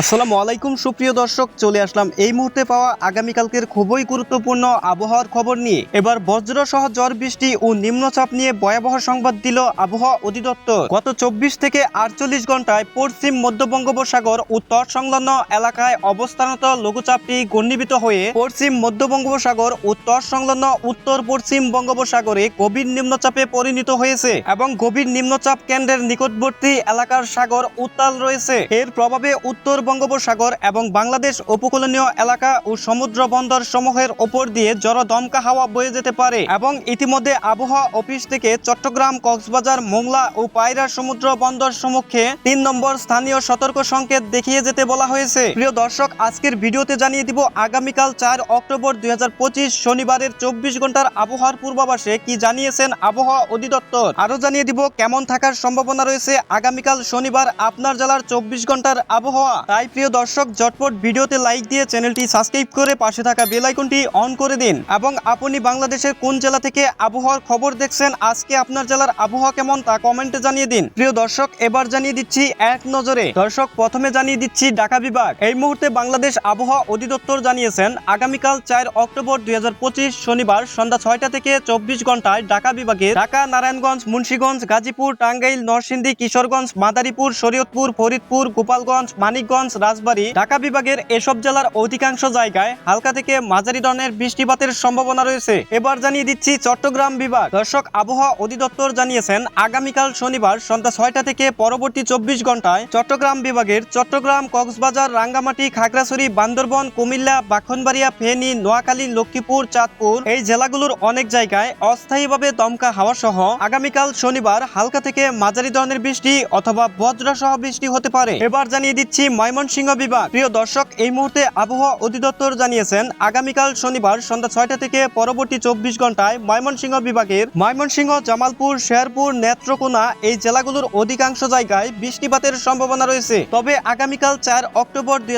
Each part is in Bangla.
আসসালামু আলাইকুম, সুপ্রিয় দর্শক, চলে আসলাম এই মুহূর্তে পাওয়া আগামীকালকের খুবই গুরুত্বপূর্ণ আবহাওয়ার খবর নিয়ে। এবার বজ্র সহ ঝড়, বৃষ্টি ও নিম্নচাপ নিয়ে ভয়াবহ সংবাদ দিল আবহাওয়া অধিদপ্তর। গত চব্বিশ থেকে আটচল্লিশ ঘন্টায় পশ্চিম মধ্য বঙ্গোপসাগর উত্তর সংলগ্ন এলাকায় অবস্থানত লঘুচাপটি ঘনীভূত হয়ে পশ্চিম মধ্য বঙ্গোপসাগর উত্তর সংলগ্ন উত্তর পশ্চিম বঙ্গোপসাগরে গভীর নিম্নচাপে পরিণত হয়েছে এবং গভীর নিম্নচাপ কেন্দ্রের নিকটবর্তী এলাকার সাগর উত্তাল রয়েছে। এর প্রভাবে উত্তর বঙ্গোপসাগর এবং বাংলাদেশ উপকূলীয় এলাকা ও সমুদ্র বন্দর সমূহের ওপর দিয়ে জড়ো দমকা হাওয়া বয়ে যেতে পারে এবং ইতিমধ্যে আবহাওয়া অফিস থেকে চট্টগ্রাম, কক্সবাজার, মোংলা ও পায়রা সমুদ্র বন্দর সম্মুখে তিন নম্বর স্থানীয় সতর্ক সংকেত দেখিয়ে যেতে বলা হয়েছে। প্রিয় দর্শক, আজকের ভিডিওতে জানিয়ে দিব আগামীকাল চার অক্টোবর দুই হাজার পঁচিশ শনিবারের চব্বিশ ঘণ্টার আবহাওয়ার পূর্বাভাসে কি জানিয়েছেন আবহাওয়া অধিদপ্তর। আরও জানিয়ে দিব কেমন থাকার সম্ভাবনা রয়েছে আগামীকাল শনিবার আপনার জেলার চব্বিশ ঘণ্টার আবহাওয়া। তাই প্রিয় দর্শক, ঝটপট ভিডিওতে লাইক দিয়ে চ্যানেলটি সাবস্ক্রাইব করে পাশে থাকা বেল আইকনটি অন করে দিন এবং আপনি বাংলাদেশের কোন জেলা থেকে আবহাওয়ার খবর দেখছেন, আজকে আপনার জেলার আবহাওয়া কেমন তা কমেন্টে জানিয়ে দিন। প্রিয় দর্শক, এবার জানিয়ে দিচ্ছি এক নজরে। দর্শক, প্রথমে জানিয়ে দিচ্ছি ঢাকা বিভাগ। এই মুহূর্তে বাংলাদেশ আবহাওয়া অধিদপ্তর জানিয়েছেন, আগামীকাল চার অক্টোবর দুই হাজার পঁচিশ শনিবার সন্ধ্যা ছয়টা থেকে চব্বিশ ঘন্টায় ঢাকা বিভাগে ঢাকা, নারায়ণগঞ্জ, মুন্সীগঞ্জ, গাজীপুর, টাঙ্গাইল, নরসিংদী, কিশোরগঞ্জ, মাদারীপুর, শরীয়তপুর, ফরিদপুর, গোপালগঞ্জ, মানিকগঞ্জ রাজবাড়ী, ঢাকা বিভাগের এসব জেলার অধিকাংশ জায়গায় হালকা থেকে মাঝারি ধরনের বৃষ্টিপাতের সম্ভাবনা রয়েছে। এবার জানিয়ে দিচ্ছি চট্টগ্রাম বিভাগ। দর্শক, আবহাওয়া অধিদপ্তর জানিয়েছেন, আগামীকাল শনিবার সন্ধ্যা ছয়টা থেকে পরবর্তী চব্বিশ ঘন্টায় চট্টগ্রাম বিভাগের চট্টগ্রাম, কক্সবাজার, রাঙ্গামাটি, খাগড়াছড়ি, বান্দরবন, কুমিল্লা, বাখনবাড়িয়া, ফেনী, নোয়াখালী, লক্ষ্মীপুর, চাঁদপুর এই জেলাগুলোর অনেক জায়গায় অস্থায়ীভাবে দমকা হাওয়া সহ আগামীকাল শনিবার হালকা থেকে মাঝারি ধরনের বৃষ্টি অথবা বজ্র সহ বৃষ্টি হতে পারে। এবার জানিয়ে দিচ্ছি ময়মনসিংহ বিভাগ। প্রিয় দর্শক, এই মুহূর্তে আবহাওয়া অধিদপ্তর জানিয়েছেন, আগামীকাল শনিবার সন্ধ্যা ছয়টা থেকে পরবর্তী চব্বিশ ঘন্টায় ময়মনসিংহ বিভাগের ময়মনসিংহ, জামালপুর, শেরপুর, নেত্রকোনা এই জেলাগুলোর অধিকাংশ জায়গায় বৃষ্টিপাতের সম্ভাবনা রয়েছে। তবে আগামীকাল চার অক্টোবর দুই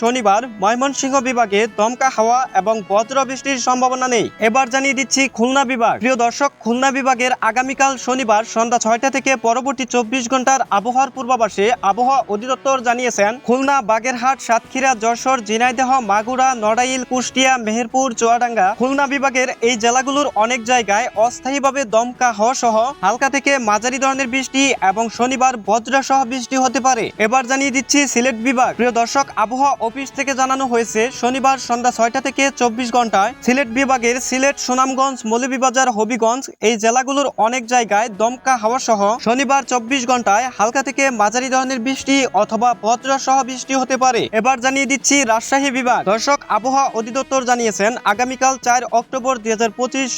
শনিবার ময়মনসিংহ বিভাগে দমকা হাওয়া এবং বজ্র বৃষ্টির সম্ভাবনা নেই। এবার জানিয়ে দিচ্ছি খুলনা বিভাগ। প্রিয় দর্শক, খুলনা বিভাগের আগামীকাল শনিবার সন্ধ্যা ছয়টা থেকে পরবর্তী চব্বিশ ঘণ্টার আবহাওয়ার পূর্বাভাসে আবহাওয়া অধিদপ্তর জানিয়েছেন খুলনা, বাগেরহাট, সাতক্ষীরা, যশোর, ঝিনাইদহ, মাগুরা, নড়াইল, কুষ্টিয়া, মেহেরপুর, চুয়াডাঙ্গা, খুলনা বিভাগের এই জেলাগুলোর অনেক জায়গায় অস্থায়ীভাবে দমকা হওয়া সহ হালকা থেকে মাঝারি ধরনের বৃষ্টি এবং শনিবার বজ্র সহ বৃষ্টি হতে পারে। এবার জানিয়ে দিচ্ছি সিলেট বিভাগ। প্রিয় দর্শক, আবহাওয়া অফিস থেকে জানানো হয়েছে, শনিবার সন্ধ্যা ছয়টা থেকে চব্বিশ ঘন্টায় সিলেট বিভাগের সিলেট, সুনামগঞ্জ, মৌলভীবাজার, হবিগঞ্জ এই জেলাগুলোর অনেক জায়গায় দমকা হাওয়া সহ শনিবার চব্বিশ ঘন্টায় হালকা থেকে মাঝারি ধরনের বৃষ্টি অথবা বজ্র সহ বৃষ্টি হতে পারে। এবার জানিয়ে দিচ্ছি রাজশাহী বিভাগ। দর্শক, আবহাওয়া অধিদপ্তর জানিয়েছেন, আগামীকাল চার অক্টোবর দুই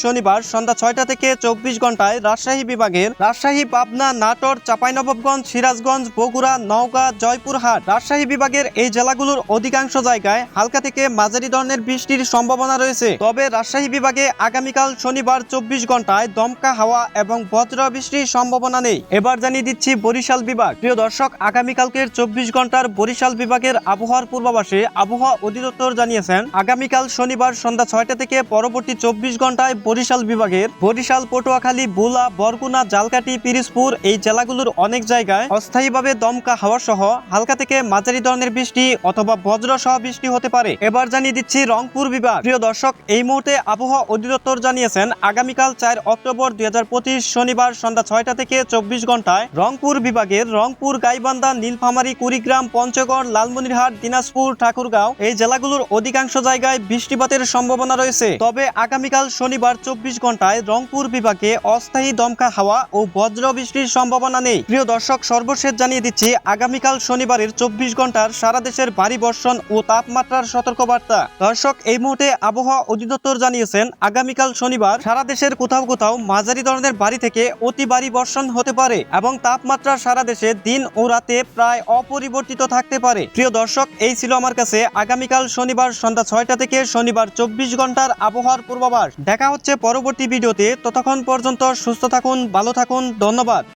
শনিবার সন্ধ্যা ছয়টা থেকে চব্বিশ ঘন্টায় রাজশাহী বিভাগের রাজশাহী, পাবনা, নাটোর, চাঁপাইনবাবগঞ্জ, সিরাজগঞ্জ, বগুড়া, নওগাঁ, জয়পুরহাট রাজশাহী বিভাগের এই জেলাগুলোর অধিকাংশ জায়গায় হালকা থেকে মাঝারি ধরনের বৃষ্টির সম্ভাবনা রয়েছে। তবে রাজশাহী বিভাগে আগামীকাল শনিবার চব্বিশ ঘন্টায় দমকা হাওয়া এবং বজ্র বৃষ্টির সম্ভাবনা নেই। এবার জানিয়ে দিচ্ছি বরিশাল বিভাগ। প্রিয় দর্শক, আগামীকালকের চব্বিশ ঘণ্টার বরিশাল বিভাগের আবহাওয়ার পূর্বাভাসে আবহাওয়া অধিদপ্তর জানিয়েছেন, আগামীকাল শনিবার সন্ধ্যা ছয়টা থেকে পরবর্তী চব্বিশ ঘন্টায় বরিশাল বিভাগের বরিশাল, পটুয়াখালী, বুলা, বরগুনা জালকাটি পিরিজপুর এই জেলাগুলোর অনেক জায়গায় অস্থায়ীভাবে দমকা হাওয়া সহ হালকা থেকে মাঝারি ধরনের বৃষ্টি অথবা বজ্র সহ বৃষ্টি হতে পারে। এবার জানিয়ে দিচ্ছি রংপুর বিভাগ। প্রিয় দর্শক, এই মুহূর্তে আবহাওয়া অধিদপ্তর জানিয়েছেন, আগামীকাল চার অক্টোবর দুই হাজার পঁচিশ শনিবার সন্ধ্যা ছয়টা থেকে চব্বিশ ঘন্টায় রংপুর বিভাগের রংপুর, গাইবান্ধা, নীলফামারী, কুড়িগ্রাম পঞ্চগড়, লালমনিরহাট, দিনাজপুর, ঠাকুরগাঁও এই জেলাগুলোর অধিকাংশ জায়গায় বৃষ্টিপাতের সম্ভাবনা রয়েছে। তবে আগামীকাল শনিবার চব্বিশ ঘন্টায় রংপুর বিভাগে অস্থায়ী দমকা হাওয়া ও বজ্র বৃষ্টির সম্ভাবনা নেই। প্রিয় দর্শক, সর্বশেষ জানিয়ে দিচ্ছি, আগামীকাল শনিবারের চব্বিশ ঘণ্টার সারা দেশের ভারী বর্ষণ ও তাপমাত্রার সতর্কবার্তা। দর্শক, এই মুহূর্তে আবহাওয়া অধিদপ্তর জানিয়েছেন, আগামীকাল শনিবার সারা দেশের কোথাও কোথাও মাঝারি ধরনের বাড়ি থেকে অতি ভারী বর্ষণ হতে পারে এবং তাপমাত্রা সারা দেশে দিন ও রাতে প্রায় অপরিবর্তিত থাকতে পারে। প্রিয় দর্শক, এই ছিল আমার কাছে আগামীকাল শনিবার সন্ধ্যা ছয়টা থেকে শনিবার চব্বিশ ঘণ্টার আবহাওয়ার পূর্বাভাস। দেখা হচ্ছে পরবর্তী ভিডিওতে। ততক্ষণ পর্যন্ত সুস্থ থাকুন, ভালো থাকুন, ধন্যবাদ।